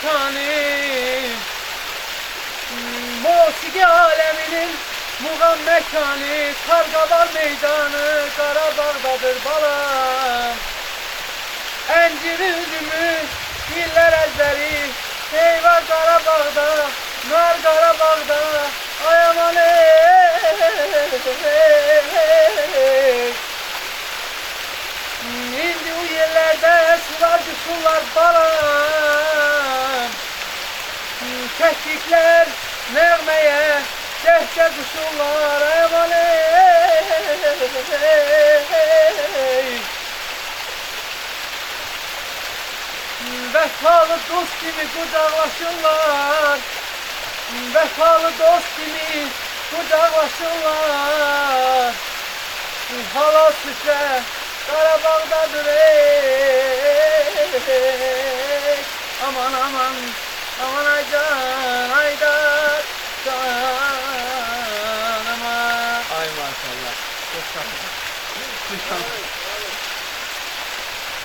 mekanı Musiki aleminin muğam mekanı Kargalar meydanı Karabağ'dadır balam. Enciri üzümü Kekikler nağmeye Cehce kuşular eman ey Vefalı dost gibi kucaklaşırlar. Vefalı dost gibi kucaklaşırlar. Hala süse Karabağ'dadır ey Aman aman aman aycan aydar can Ay maşallah. Çok tatlı. Çok tatlı.